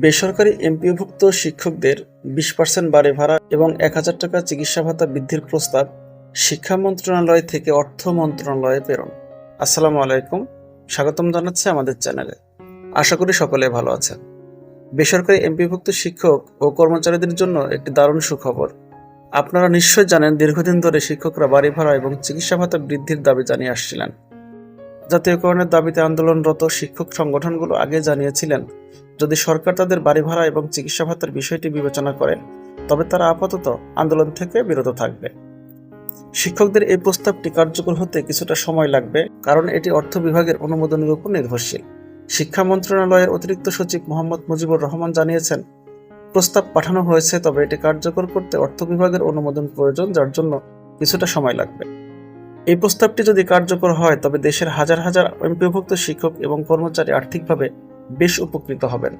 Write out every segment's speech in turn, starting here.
বেসরকারি এমপিওভুক্ত শিক্ষকদের বিশ পার্সেন্ট বাড়ি ভাড়া এবং এক হাজার টাকা চিকিৎসা ভাতা বৃদ্ধির প্রস্তাব শিক্ষা মন্ত্রণালয় থেকে অর্থ মন্ত্রণালয়ে প্রেরণ। আসসালামু আলাইকুম। স্বাগতম জানাচ্ছি আমাদের চ্যানেলে। আশা করি সকলে ভালো আছেন। বেসরকারি এমপিভুক্ত শিক্ষক ও কর্মচারীদের জন্য একটি দারুণ সুখবর। আপনারা নিশ্চয় জানেন দীর্ঘদিন ধরে শিক্ষকরা বাড়ি ভাড়া এবং চিকিৎসা ভাতা বৃদ্ধির দাবি জানিয়ে আসছিলেন। জাতীয়করণের দাবিতে আন্দোলনরত শিক্ষক সংগঠনগুলো আগে জানিয়েছিলেন, যদি সরকার তাদের বাড়ি ভাড়া এবং চিকিৎসা ভাতার বিষয়টি বিবেচনা করে তবে তারা আপাতত আন্দোলন থেকে বিরত থাকবে। শিক্ষকদের এই প্রস্তাবটি কার্যকর হতে কিছুটা সময় লাগবে, কারণ এটি অর্থ বিভাগের অনুমোদনের উপর নির্ভরশীল। শিক্ষা মন্ত্রণালয়ের অতিরিক্ত সচিব মোহাম্মদ মুজিবুর রহমান জানিয়েছেন, প্রস্তাব পাঠানো হয়েছে, তবে এটি কার্যকর করতে অর্থ বিভাগের অনুমোদন প্রয়োজন, যার জন্য কিছুটা সময় লাগবে। এই প্রস্তাবটি যদি কার্যকর হয়, তবে দেশের হাজার হাজার এমপিভুক্ত শিক্ষক এবং কর্মচারী আর্থিকভাবে বেশ উপকৃত হবেন।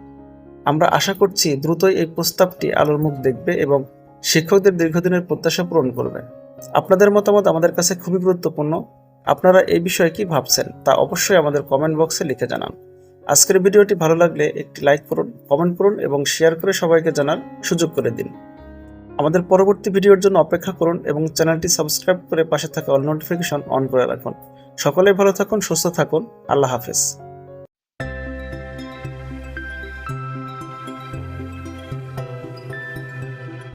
আমরা আশা করছি দ্রুতই এই প্রস্তাবটি আলোর মুখ দেখবে এবং শিক্ষকদের দীর্ঘদিনের প্রত্যাশা পূরণ করবে। আপনাদের মতামত আমাদের কাছে খুবই গুরুত্বপূর্ণ। আপনারা এই বিষয়ে কি ভাবছেন, তা অবশ্যই আমাদের কমেন্ট বক্সে লিখে জানান। আজকের ভিডিওটি ভালো লাগলে একটি লাইক করুন, কমেন্ট করুন এবং শেয়ার করে সবাইকে জানার সুযোগ করে দিন। আমাদের পরবর্তী ভিডিওর জন্য অপেক্ষা করুন এবং চ্যানেলটি সাবস্ক্রাইব করে পাশে থাকা অল নোটিফিকেশন অন করে রাখুন। সকলে ভালো থাকুন, সুস্থ থাকুন। আল্লাহ হাফেজ।